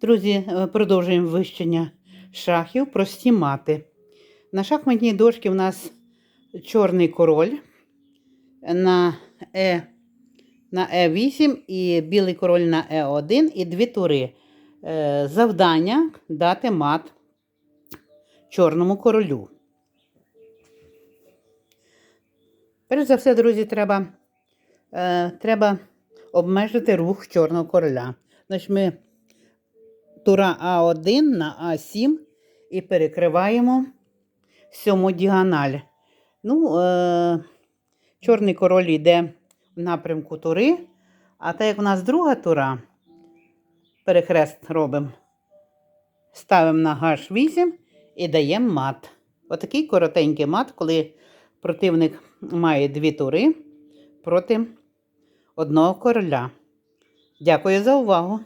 Друзі, е, продовжуємо вищення шахів, прості мати. На шахматній дошці у нас чорний король на, е, на Е8 і білий король на Е1 і дві тури. Е, Завдання дати мат чорному королю. Перш за все, друзі, треба, е, треба обмежити рух чорного короля. Значить, ми тура А1 на А7 і перекриваємо сьому діагональ. Ну, е, чорний король йде в напрямку тури, а так як у нас друга тура, перехрест робимо, ставимо на H8 і даємо мат. Отакий коротенький мат, коли противник має дві тури проти одного короля. Дякую за увагу!